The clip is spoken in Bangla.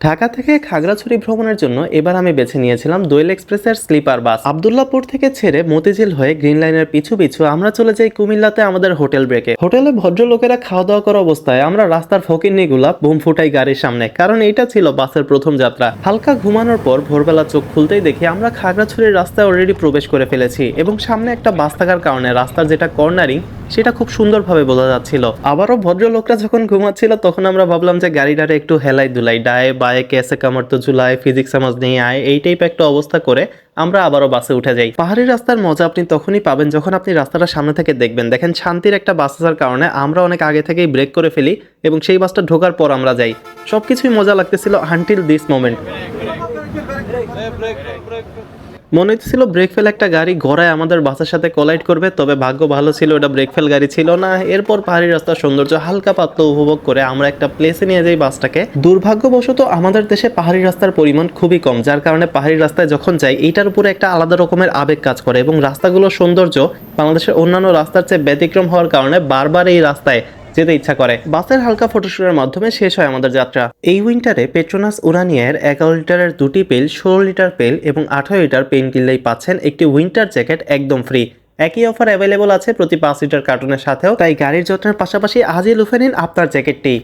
ঢাকা থেকে খাগড়াছড়ি ভ্রমণের জন্য এবার আমি বেছে নিয়েছিলাম দোয়েল এক্সপ্রেসের স্লিপার বাস। আবদুল্লাপুর থেকে ছেড়ে মতিঝিল হয়ে গ্রিন লাইনের পিছু পিছু আমরা চলে যাই কুমিল্লাতে আমাদের হোটেল ব্রেকে। হোটেলে ভদ্রলোকেরা খাওয়া দাওয়া করা অবস্থায় আমরা রাস্তার ফকিরনিগুলা বুম ফুটাই গাড়ির সামনে, কারণ এটা ছিল বাসের প্রথম যাত্রা। হালকা ঘুমানোর পর ভোরবেলা চোখ খুলতেই দেখি আমরা খাগড়াছড়ির রাস্তায় অলরেডি প্রবেশ করে ফেলেছি এবং সামনে একটা বাস থাকার কারণে রাস্তার যেটা কর্নারিং সেটা খুব সুন্দরভাবে বোঝা যাচ্ছিল। আবারও ভদ্রলোকরা যখন ঘুমাচ্ছিল, তখন আমরা ভাবলাম যে গাড়িটারে একটু হেলাই দুলাই, ডায়ে বায়ে কেসে কামড় তো ঝুলায়, ফিজিক্স সমাজ নিয়ে আয়, এই টাইপ একটা অবস্থা করে আমরা আবারও বাসে উঠে যাই। পাহাড়ি রাস্তার মজা আপনি তখনই পাবেন যখন আপনি রাস্তাটা সামনে থেকে দেখবেন। দেখেন শান্তির একটা বাস আসার কারণে আমরা অনেক আগে থেকেই ব্রেক করে ফেলি এবং সেই বাসটা ঢোকার পর আমরা যাই। সবকিছুই মজা লাগতেছিল আনটিল দিস মোমেন্ট মনে হচ্ছিল ব্রেক ফেল একটা গাড়ি গড়ায় আমাদের বাসের সাথে কোলাইড করবে, তবে ভাগ্য ভালো ছিল, ওটা ব্রেক ফেল গাড়ি ছিল না। এরপর পাহাড়ি রাস্তার সৌন্দর্য হালকা পাতলা উপভোগ করে আমরা একটা প্লেসে নিয়ে যাই বাসটাকে। দুর্ভাগ্যবশত আমাদের দেশে পাহাড়ি রাস্তার পরিমাণ খুবই কম, যার কারণে পাহাড়ি রাস্তায় যখন যাই এইটার উপরে একটা আলাদা রকমের আবেগ কাজ করে এবং রাস্তাগুলোর সৌন্দর্য বাংলাদেশের অন্যান্য রাস্তার চেয়ে ব্যতিক্রম হওয়ার কারণে বারবার এই রাস্তায় যেতে ইচ্ছা করে। বাসের হালকা ফটোশুটের মাধ্যমে শেষ হয় আমাদের যাত্রা। এই উইন্টারে পেট্রোনাস উরানিয়ার এগারো লিটারের দুটি পেল, ষোলো লিটার পেল এবং আঠারো লিটার পেন কিনলেই পাচ্ছেন একটি উইন্টার জ্যাকেট একদম ফ্রি। একই অফার অ্যাভেলেবল আছে প্রতি পাঁচ লিটার কার্টুনের সাথেও, তাই গাড়ির যত্নের পাশাপাশি আজই লুফে নিন আপনার জ্যাকেটটি।